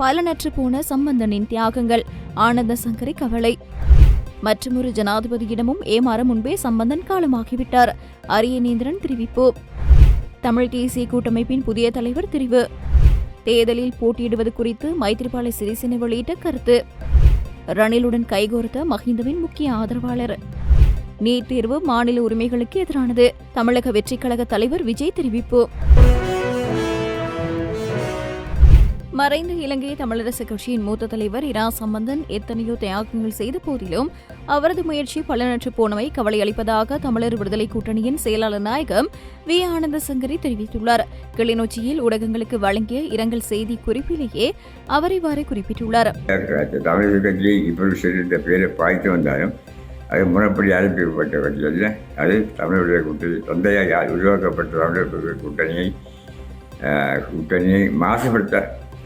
பலனற்று போன சம்பந்தனின் தியாகங்கள். ஆனந்த சங்கரி கவலை. மற்றொரு ஜனாதிபதியிடமும் ஏமாற முன்பே சம்பந்தன் காலமாகிவிட்டார். அரியநேந்திரன் தெரிவிப்பு. தமிழ் தேசிய கூட்டமைப்பின் புதிய தலைவர் தெரிவு. தேர்தலில் போட்டியிடுவது குறித்து மைத்திரிபால சிறிசேன வெளியிட்ட கருத்து. ரணிலுடன் கைகோர்த்த மஹிந்தவின் முக்கிய ஆதரவாளர். நீட் தேர்வு மாநில உரிமைகளுக்கு எதிரானது. தமிழக வெற்றிக் கழக தலைவர் விஜய் தெரிவிப்பு. மறைந்த இலங்கை தமிழரசு கட்சியின் மூத்த தலைவர் இரா சம்பந்தன் எத்தனையோ தியாகங்கள் செய்த போதிலும் அவரது முயற்சி பலனற்று போனவை கவலை அளிப்பதாக தமிழர் விடுதலை கூட்டணியின் செயலாளர் நாயகம் வி. ஆனந்த சங்கரி தெரிவித்துள்ளார். கிளிநொச்சியில் ஊடகங்களுக்கு வழங்கிய இரங்கல் செய்தி குறிப்பிலேயே அவர் இவ்வாறு குறிப்பிட்டுள்ளார். தமிழக கட்சி இப்படி பேரை பாய்த்து வந்தாலும் அது முறைப்படி அனுப்பிவிடப்பட்ட கட்சி அல்ல. அது தமிழக கூட்டணி தொந்தையாக யார் உருவாக்கப்பட்ட தமிழர் விடுதலை கூட்டணியை ஆஹ், கூட்டணியை மாசுபடுத்த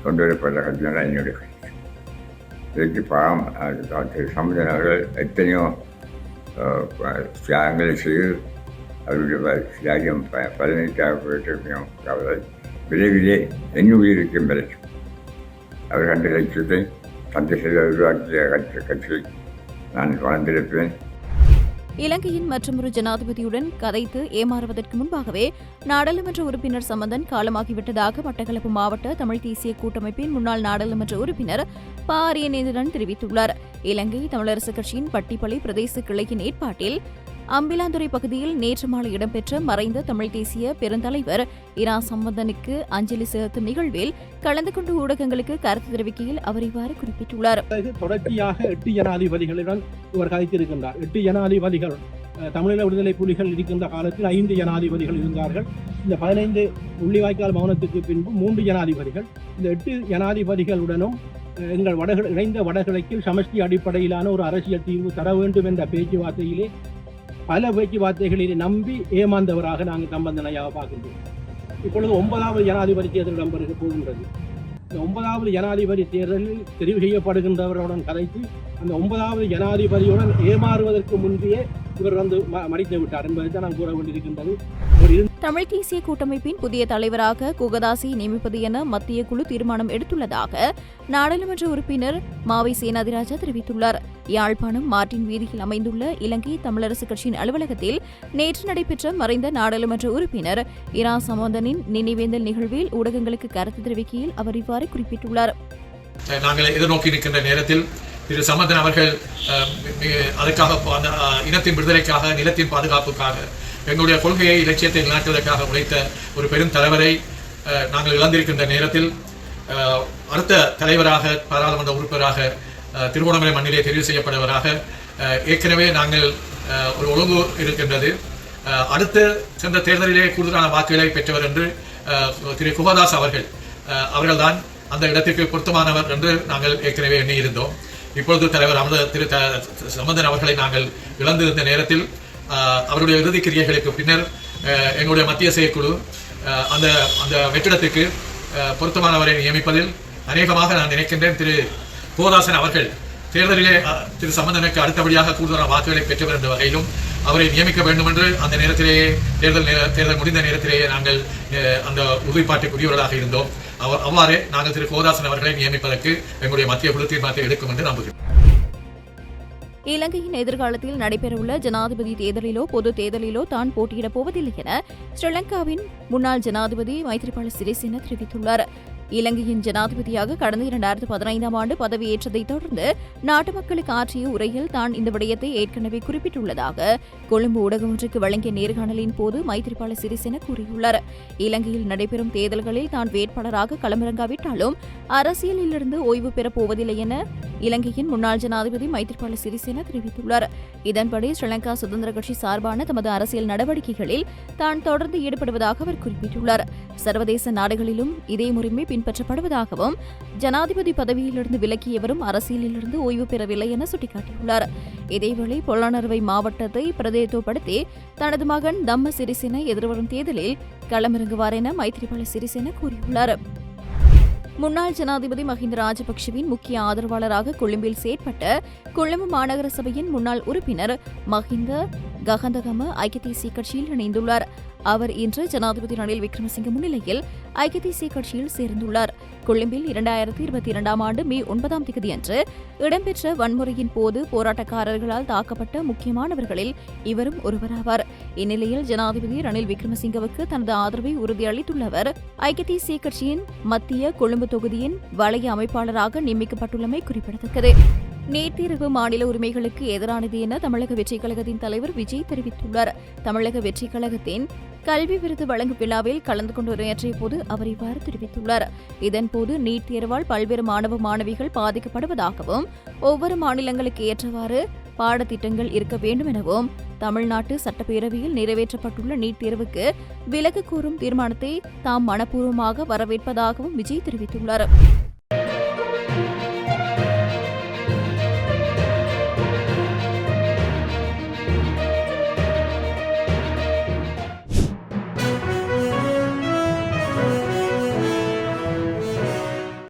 கொண்டு வரப்பட்ட தான் என்னுடைய கருத்து இதுக்கு பாவம் அது டாக்டர் சம்பந்தன் அவர்கள் எத்தனையோ தியாகங்களை செய்து அவருடைய தியாகம் ப பதினெட்டாக போயிட்டிருக்கோம் அவர்கள் விரைவிலே என் உயிருக்கு வரைக்கும் அவர் கண்ட லட்சியத்தை தந்தை செய்த உருவாக்கிய கட்சி கட்சி நான் வளர்ந்திருப்பேன். இலங்கையின் மற்றொரு ஜனாதிபதியுடன் கதைத்து ஏமாறுவதற்கு முன்பாகவே நாடாளுமன்ற உறுப்பினர் சம்பந்தன் காலமாகிவிட்டதாக மட்டக்களப்பு மாவட்ட தமிழ் தேசிய கூட்டமைப்பின் முன்னாள் நாடாளுமன்ற உறுப்பினர் ப ஆரியநேந்திரன் தெரிவித்துள்ளார். இலங்கை தமிழரசுக் கட்சியின் பட்டிப்பளை பிரதேச கிளையின் ஏற்பாட்டில் அம்பிலாந்துறை பகுதியில் நேற்று மாலை இடம்பெற்ற மறைந்த தமிழ் தேசிய பெருந்தலைவர் இரா சம்பந்தனுக்கு அஞ்சலி செலுத்தும் நிகழ்வில் கலந்து கொண்ட ஊடகங்களுக்கு கருத்து தெரிவிக்கையில் அவர் இவ்வாறு குறிப்பிட்டுள்ளார். தொடர்ச்சியாக எட்டு ஜனாதிபதிகளுடன் இவர் கதைத்திருக்கின்றார் எட்டு ஜனாதிபதிகள் தமிழீழ விடுதலை புலிகள் இருக்கின்ற காலத்தில் ஐந்து ஜனாதிபதிகள் இருந்தார்கள். இந்த பதினைந்து உள்ளிவாய்க்கால் மௌனத்துக்கு பின்பு மூன்று ஜனாதிபதிகள். இந்த எட்டு ஜனாதிபதிகளுடனும் எங்கள் வடகிழ இணைந்த வடகிழக்கில் சமஷ்டி அடிப்படையிலான ஒரு அரசியல் தீர்வு தர வேண்டும் என்ற பேச்சுவார்த்தையிலே பல வார்த்தைகளில் நம்பி ஏமாந்தவராக நாங்கள் சம்பந்தனையாக பார்க்கின்றோம். இப்பொழுது ஒன்பதாவது ஜனாதிபதி தேர்தல் இடம்பெறுக போகின்றது. இந்த ஒன்பதாவது ஜனாதிபதி தேர்தலில் தெரிவு செய்யப்படுகின்றவருடன் கதைத்து அந்த ஒன்பதாவது ஜனாதிபதியுடன் ஏமாறுவதற்கு முன்பே இவர் வந்து மடித்து விட்டார் என்பதை தான் நான் கூற வேண்டியிருக்கின்றது. தமிழ் தேசிய கூட்டமைப்பின் புதிய தலைவராக குகதாசி நியமிப்பது என மத்திய குழு தீர்மானம் எடுத்துள்ளதாக நாடாளுமன்ற உறுப்பினர் மாவை சேனாதிராஜா தெரிவித்துள்ளார். யாழ்ப்பாணம் மார்டின் வீதியில் அமைந்துள்ள இலங்கை தமிழரசு கட்சியின் அலுவலகத்தில் நேற்று நடைபெற்ற மறைந்த நாடாளுமன்ற உறுப்பினர் இரா சம்பந்தனின் நினைவேந்தல் நிகழ்வில் ஊடகங்களுக்கு கருத்து தெரிவிக்கையில் அவர் இவ்வாறு குறிப்பிட்டுள்ளார். நாங்கள் எதிர்நோக்கி நிற்கின்ற நேரத்தில் திரு சம்பந்தன் அவர்கள் அதுக்காக அதற்காக அந்த இனத்தின் விடுதலைக்காக நிலத்தின் பாதுகாப்புக்காக எங்களுடைய கொள்கையை இலட்சியத்தை நிலைநாட்டுவதற்காக உழைத்த ஒரு பெரும் தலைவரை நாங்கள் இழந்திருக்கின்ற நேரத்தில் அடுத்த தலைவராக பாராளுமன்ற உறுப்பினராக திருகோணமலை மண்ணிலே தெரிவு செய்யப்படுவராக ஏற்கனவே நாங்கள் ஒரு ஒழுங்கு இருக்கின்றது. அடுத்து சென்ற தேர்தலிலே கூடுதலான வாக்குகளை பெற்றவர் என்று திரு குமதாஸ் அவர்கள் அவர்கள்தான் அந்த இடத்திற்கு பொருத்தமானவர் என்று நாங்கள் ஏற்கனவே எண்ணியிருந்தோம். இப்பொழுது தலைவர் அமத திரு சம்பந்தன் அவர்களை நாங்கள் இழந்திருந்த நேரத்தில் அவருடைய இறுதி கிரியைகளுக்கு பின்னர் எங்களுடைய மத்திய செயற்குழு அந்த அந்த வெற்றிடத்துக்கு பொருத்தமானவரை நியமிப்பதில் அநேகமாக நான் நினைக்கின்றேன். திரு கோதாசன் அவர்கள் தேர்தலிலே திரு சம்பந்தனுக்கு அடுத்தபடியாக கூடுதலான வாக்குகளை பெற்றவர் என்ற வகையிலும் அவரை நியமிக்க வேண்டும் என்று அந்த நேரத்திலேயே தேர்தல் நேர- தேர்தல் முடிந்த நேரத்திலேயே நாங்கள் அந்த உறுதிப்பாட்டுக்குரியவர்களாக இருந்தோம். அவர் அவ்வாறே நாங்கள் திரு கோதாசன் அவர்களை நியமிப்பதற்கு எங்களுடைய மத்திய குழு தீர்மானத்தை எடுக்கும் என்று நம்புகிறேன் இலங்கையின் எதிர்காலத்தில் நடைபெறவுள்ள ஜனாதிபதி தேர்தலிலோ பொது தேர்தலிலோ தான் போட்டியிடப் போவதில்லை என ஸ்ரீலங்காவின் முன்னாள் ஜனாதிபதி மைத்ரிபால சிறிசேன தெரிவித்துள்ளார். இலங்கையின் ஜனாதிபதியாக கடந்த இரண்டாயிரத்து பதினைந்தாம் ஆண்டு பதவியேற்றதைத் தொடர்ந்து நாட்டு மக்களுக்கு ஆற்றிய உரையில் தான் இந்த விடயத்தை ஏற்கனவே குறிப்பிட்டுள்ளதாக கொழும்பு ஊடகம் ஒன்றுக்கு வழங்கிய நேர்காணலின் போது மைத்ரிபால சிறிசேன கூறியுள்ளார். இலங்கையில் நடைபெறும் தேர்தல்களில் தான் வேட்பாளராக களமிறங்காவிட்டாலும் அரசியலிலிருந்து ஓய்வு பெறப் போவதில்லை என இலங்கையின் முன்னாள் ஜனாதிபதி மைத்ரிபால சிறிசேன தெரிவித்துள்ளார். இதன்படி ஸ்ரீலங்கா சுதந்திர கட்சி சார்பான தமது அரசியல் நடவடிக்கைகளில் தான் தொடர்ந்து ஈடுபடுவதாக அவர் குறிப்பிட்டுள்ளார். சர்வதேச நாடுகளிலும் இதே முறைமை பின்பற்றப்படுவதாகவும் ஜனாதிபதி பதவியிலிருந்து விலக்கியவரும் அரசியலிலிருந்து ஓய்வு பெறவில்லை என சுட்டிக்காட்டியுள்ளார். இதேவேளை பொல்லானறுவை மாவட்டத்தை பிரதேத்தப்படுத்தி தனது மகன் தம்ம சிறிசேன எதிர்வரும் தேர்தலில் களமிறங்குவார் என மைத்ரிபால சிறிசேன கூறியுள்ளார். முன்னாள் ஜனாதிபதி மஹிந்த ராஜபக்ஷவின் முக்கிய ஆதரவாளராக கொழும்பில் செயற்பட்ட கொழும்பு மாநகர சபையின் முன்னாள் உறுப்பினர் மஹிந்த ககந்தகம ஐக்கிய தேசிய கட்சியில் இணைந்துள்ளார். அவர் இன்று ஜனாதிபதி ரணில் விக்ரமசிங்க முன்னிலையில் ஐக்கிய தேசிய கட்சியில் சேர்ந்துள்ளார். கொழும்பில் இரண்டாயிரத்தி இருபத்தி இரண்டாம் ஆண்டு மே ஒன்பதாம் தேதியன்று இடம்பெற்ற வன்முறையின் போது போராட்டக்காரர்களால் தாக்கப்பட்ட முக்கியமானவர்களில் இவரும் ஒருவராவார். இந்நிலையில் ஜனாதிபதி ரணில் விக்ரமசிங்கவுக்கு தனது ஆதரவை உறுதியளித்துள்ளவர். ஐக்கிய தேசிய கட்சியின் மத்திய கொழும்பு தொகுதியின் வளைய அமைப்பாளராக நியமிக்கப்பட்டுள்ளமை குறிப்பிடத்தக்கது. நேற்றிரவு மாநில உரிமைகளுக்கு எதிரானது என தமிழக வெற்றிக் கழகத்தின் தலைவர் விஜய் தெரிவித்துள்ளார். தமிழக வெற்றிக் கழகத்தின் கல்வி விருது வழங்கும் விழாவில் கலந்து கொண்டு உரையாற்றிய போது அவர் இவ்வாறு தெரிவித்துள்ளார். இதன்போது நீட் தேர்வால் பல்வேறு மாணவ மாணவிகள் பாதிக்கப்படுவதாகவும் ஒவ்வொரு மாநிலங்களுக்கு ஏற்றவாறு பாடத்திட்டங்கள் இருக்க வேண்டும் எனவும் தமிழ்நாட்டு சட்டப்பேரவையில் நிறைவேற்றப்பட்டுள்ள நீட் தேர்வுக்கு விலக்கு கோரும் தீர்மானத்தை தாம் மனப்பூர்வமாக வரவேற்பதாகவும் விஜய் தெரிவித்துள்ளார்.